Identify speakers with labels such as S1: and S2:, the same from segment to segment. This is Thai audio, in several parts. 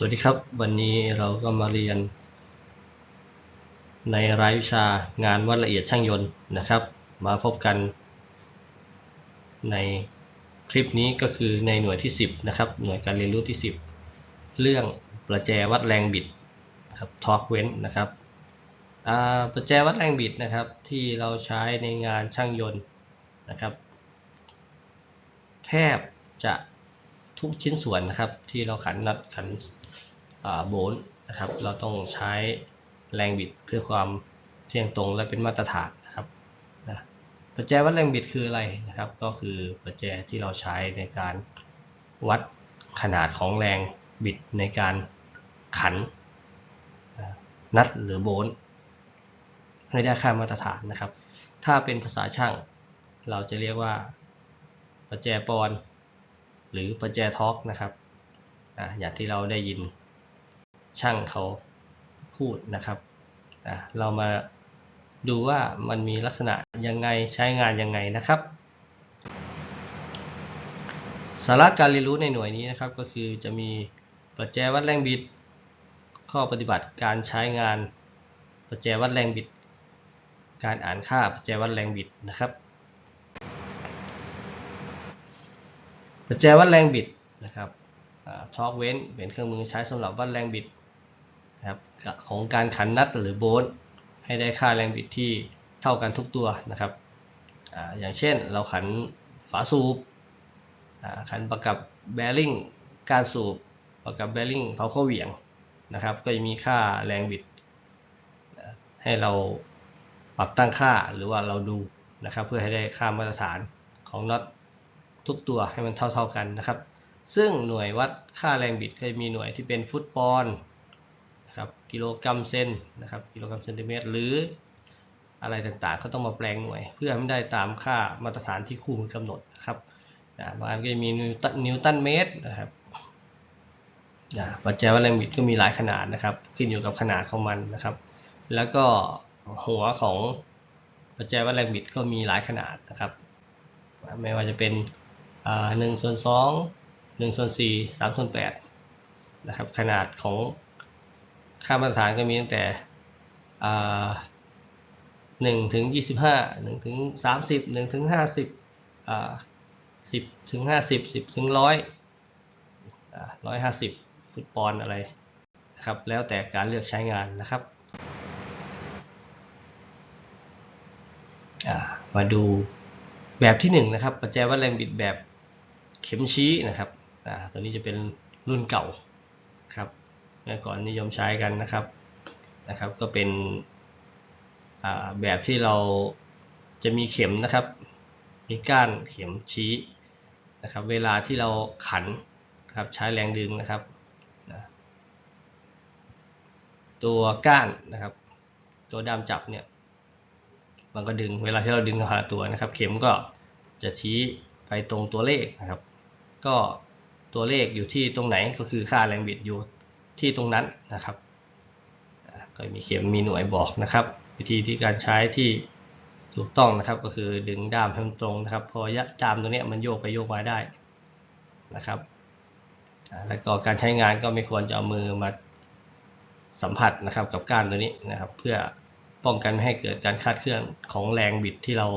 S1: สวัสดีครับ วันนี้เราก็มาเรียน ในรายวิชางานวัดละเอียดช่างยนต์นะครับ มาพบกัน ในคลิปนี้ก็คือในหน่วยที่ 10 นะครับ หน่วยการเรียนรู้ที่ 10 เรื่องประแจวัดแรงบิดครับทอร์กเว้นนะครับประแจวัดแรงบิดนะครับ ที่เราใช้ในงานช่างยนต์นะครับ แทบจะทุกชิ้นส่วนนะครับที่เราขันน็อตขัน โบลต์นะครับ เราต้องใช้แรงบิดเพื่อความเที่ยงตรงและเป็นมาตรฐานนะครับนะประแจวัดแรงบิดคืออะไรนะครับ ก็คือประแจที่เราใช้ในการวัดขนาดของแรงบิดในการขันนัดหรือโบลต์ให้ได้ค่ามาตรฐานนะครับ ถ้าเป็นภาษาช่าง เราจะเรียกว่าประแจปอนหรือประแจทอกนะครับอ่าอย่างที่เราได้ยิน ช่างเขาพูดนะครับเรามาดูว่ามันมีลักษณะยังไงใช้งานยังไงนะครับสาระการเรียนรู้ในหน่วยนี้นะครับ ก็คือจะมีประแจวัดแรงบิด ข้อปฏิบัติการใช้งานประแจวัดแรงบิด การอ่านค่าประแจวัดแรงบิดนะครับประแจวัดแรงบิดนะครับช็อคเว้นเป็นเครื่องมือใช้สำหรับวัดแรงบิด ของการขันนัดหรือโบลต์ให้ได้ค่าแรงบิดที่เท่ากันทุกตัวนะครับออย่างเช่นเราขันฝาสูบขันประกับแบริ่งการสูบประกับแบริ่งเผาเข้าเหวี่ยงนะครับ ก็จะมีค่าแรงบิด ให้เราปรับตั้งค่าหรือว่าเราดูนะครับ เพื่อให้ได้ค่ามาตรฐานของน็อตทุกตัวให้มันเท่าๆกันนะครับ ซึ่งหน่วยวัดค่าแรงบิดก็จะมีหน่วยที่เป็นฟุตปอน นะครับกิโลกรัมเซนนะครับกิโลกรัมเซนติเมตรหรืออะไรต่างๆ ก็ต้องมาแปลงหน่วย เพื่อให้ได้ตามค่ามาตรฐานที่ครูกำหนดนะครับนะบางอันก็จะมีนิวตันเมตรนะครับนะปัจจัยวัดแรงบิดก็มีหลายขนาดนะครับ ขึ้นอยู่กับขนาดของมันนะครับ แล้วก็หัวของปัจจัยวัดแรงบิดก็มีหลายขนาดนะครับ ไม่ว่าจะเป็นหนึ่งส่วนสองหนึ่งส่วนสี่สามส่วนแปดนะครับขนาดของ ค่ามาตรฐานก็มีตั้งแต่หนึ่งถึงยี่สิบห้าหนึ่งถึงสามสิบหนึ่งถึงห้าสิบสิบถึงห้าสิบสิบถึงร้อยร้อยห้าสิบฟุตบอลอะไรนะครับ แล้วแต่การเลือกใช้งานนะครับ มาดูแบบที่1นนะครับปัจจัยวัดแรงบิดแบบเข็มชี้นะครับอ่าตัวนี้จะเป็นรุ่นเก่าครับ ก่อนนิยมใช้กันนะครับนะครับก็เป็นแบบที่เราจะมีเข็มนะครับ มีก้านเข็มชี้นะครับ เวลาที่เราขันครับใช้แรงดึงนะครับนะตัวก้านนะครับ ตัวด้ามจับเนี่ยมันก็ดึงเวลาที่เราดึงหาตัวนะครับ เข็มก็จะชี้ไปตรงตัวเลขนะครับ ก็ตัวเลขอยู่ที่ตรงไหนก็คือค่าแรงบิดอยู่ ที่ตรงนั้นนะครับก็มีเข็มมีหน่วยบอกนะครับ วิธีที่การใช้ที่ถูกต้องนะครับ ก็คือดึงด้ามให้มันตรงนะครับ พอยะด้ามตัวนี้มันโยกไปโยกมาได้นะครับ แล้วก็การใช้งานก็ไม่ควรจะเอามือมาสัมผัสนะครับกับก้านตัวนี้นะครับ เพื่อป้องกันไม่ให้เกิดการคาดเคลื่อนของแรงบิดที่เรา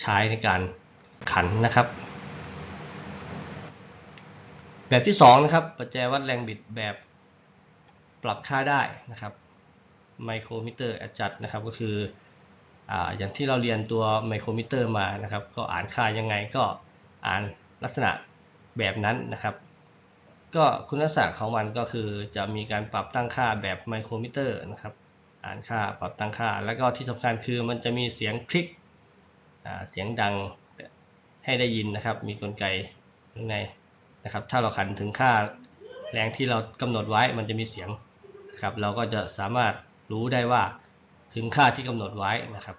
S1: ใช้ในการขันนะครับ แบบที่2นะครับปัจจัยวัดแรงบิดแบบ ปรับค่าได้นะครับไมโครมิเตอร์แอดจัดนะครับก็คือออย่างที่เราเรียนตัวไมโครมิเตอร์มานะครับ ก็อ่านค่ายังไงก็อ่านลักษณะแบบนั้นนะครับ ก็คุณลักษณะของมันก็คือจะมีการปรับตั้งค่าแบบไมโครมิเตอร์นะครับ อ่านค่าปรับตั้งค่า แล้วก็ที่สำคัญคือมันจะมีเสียงคลิกเสียงดังให้ได้ยินนะครับ มีกลไกข้างในนะครับ ถ้าเราขันถึงค่าแรงที่เรากำหนดไว้มันจะมีเสียง ครับเราก็จะสามารถรู้ได้ว่าถึงค่าที่กำหนดไว้นะครับ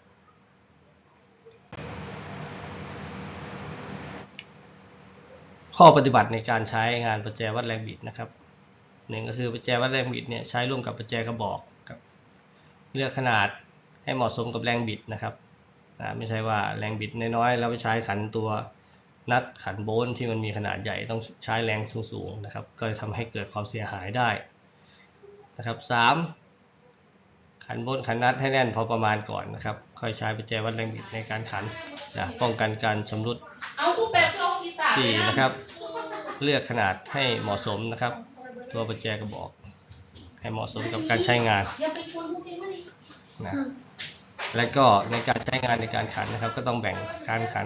S1: ข้อปฏิบัติในการใช้งานประแจวัดแรงบิดนะครับหนึ่งก็คือประแจวัดแรงบิดเนี่ยใช้ร่วมกับประแจกระบอกครับเลือกขนาดให้เหมาะสมกับแรงบิดนะครับไม่ใช่ว่าแรงบิดน้อยๆแล้วไปใช้ขันตัวนัดขันโบนที่มันมีขนาดใหญ่ต้องใช้แรงสูงๆนะครับ ก็จะทำให้เกิดความเสียหายได้ นะครับสามขันบนขันนัดให้แน่นพอประมาณก่อนนะครับ ค่อยใช้ประแจวัดแรงบิดในการขันนะป้องกันการชำรุด
S2: เอาคู่แปดลงสี่
S1: นะครับ เลือกขนาดให้เหมาะสมนะครับ ตัวประแจกระบอก ให้เหมาะสมกับการใช้งาน
S2: นพวกแกมาดิ
S1: นะและก็ในการใช้งานในการขันนะครับ ก็ต้องแบ่งการขัน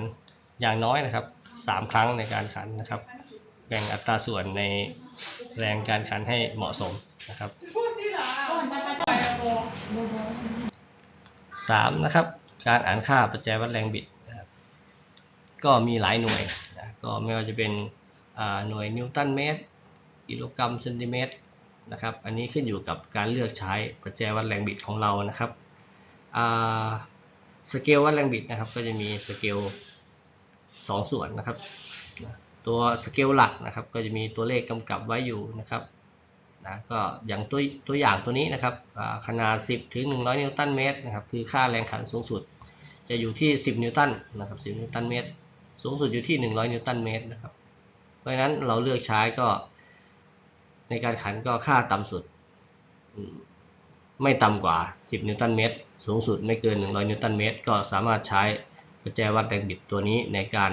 S1: อย่างน้อยนะครับสามครั้งในการขันนะครับ แบ่งอัตราส่วนในแรงการขันให้เหมาะสมนะครับ
S2: 3นะ
S1: ครับการอ่านค่าปัจจัยวัดแรงบิดนะครับก็มีหลายหน่วยนะก็ไม่ว่าจะเป็นหน่วยนิวตันเมตรกิโลกรัมเซนติเมตรนะครับอันนี้ขึ้นอยู่กับการเลือกใช้ปัจจัยวัดแรงบิดของเรานะครับสเกลวัดแรงบิดนะครับก็จะมีสเกล2สส่วนนะครับตัวสเกลหลักนะครับก็จะมีตัวเลขกำกับไว้อยู่นะครับ นะก็อย่างตัวตัวอย่างตัวนี้นะครับขนาด 10 ถึง 100 นิวตันเมตรนะครับคือค่าแรงขันสูงสุด จะอยู่ที่ 10 นิวตันนะครับ 10 นิวตันเมตร สูงสุดอยู่ที่ 100 นิวตันเมตรนะครับเพราะฉะนั้นเราเลือกใช้ก็ ในการขันก็ค่าต่ำสุด ไม่ต่ำกว่า 10 นิวตันเมตร สูงสุดไม่เกิน 100 นิวตันเมตร ก็สามารถใช้ประแจวัดแรงบิดตัวนี้ในการ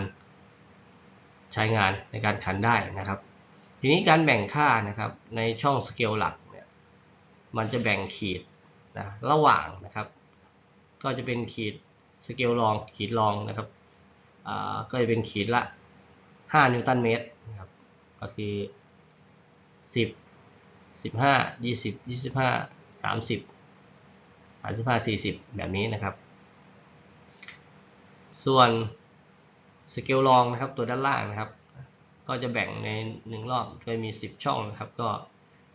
S1: ใช้งานในการขันได้นะครับ ทีนี้การแบ่งค่านะครับในช่องสเกลหลักเนี่ยมันจะแบ่งขีดนะระหว่างนะครับ ก็จะเป็นขีดสเกลรองขีดรองนะครับอ่าก็จะเป็นขีดละ 5 นิวตันเมตรนะครับก็คือ 10 15 20 25 30 35 40 แบบนี้นะครับ ส่วนสเกลรองนะครับตัวด้านล่างนะครับ ก็จะแบ่งใน 1 รอบโดยมี 10 ช่องนะครับ ก็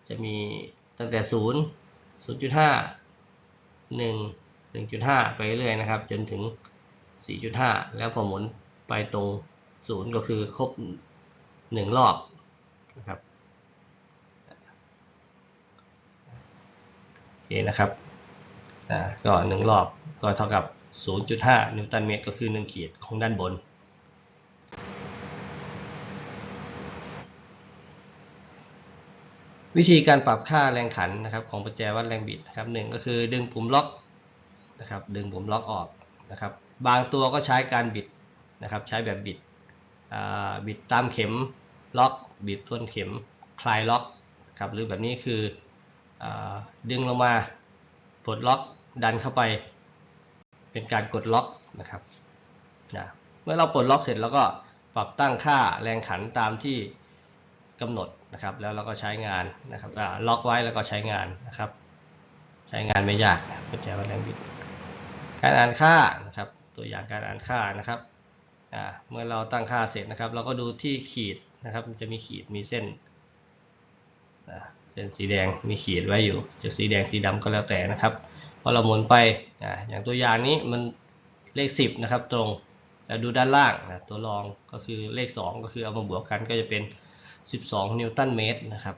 S1: จะมีตั้งแต่ 0 0.5 1 1.5 ไปเรื่อยนะครับ จนถึง 4.5 แล้วพอหมุนไปตรง 0 ก็คือครบ 1 รอบนะครับโอเคนะครับอ่าก็ 1 รอบก็เท่ากับ 0.5 นิวตันเมตรก็คือ 1 ขีดของด้านบน วิธีการปรับค่าแรงขันนะครับของประแจวัดแรงบิดนะครับหนึ่งก็คือดึงปุ่มล็อกนะครับดึงปุ่มล็อกออกนะครับบางตัวก็ใช้การบิดนะครับใช้แบบบิดอ่าบิดตามเข็มล็อกบิดทวนเข็มคลายล็อกครับหรือแบบนี้คืออาดึงลงมาปลดล็อกดันเข้าไป เป็นการกดล็อกนะครับนะเมื่อเราปลดล็อกเสร็จแล้วก็ปรับตั้งค่าแรงขันตามที่ กำหนดนะครับ แล้วเราก็ใช้งานนะครับล็อกไว้แล้วก็ใช้งานนะครับ ใช้งานไม่ยากนะครับกุญแจวัดแรงบิด การอ่านค่านะครับ ตัวอย่างการอ่านค่านะครับเมื่อเราตั้งค่าเสร็จนะครับ เราก็ดูที่ขีดนะครับจะมีขีดมีเส้นเส้นสีแดงมีขีดไว้อยู่จะสีแดงสีดำก็แล้วแต่นะครับพอเราหมุนไปออย่างตัวอย่างนี้มันเลข 10 นะครับตรงแล้วดูด้านล่างนะตัวรองก็คือเลข 2 ก็คือเอามาบวกกันก็จะเป็น 12 นิวตันเมตรนะครับ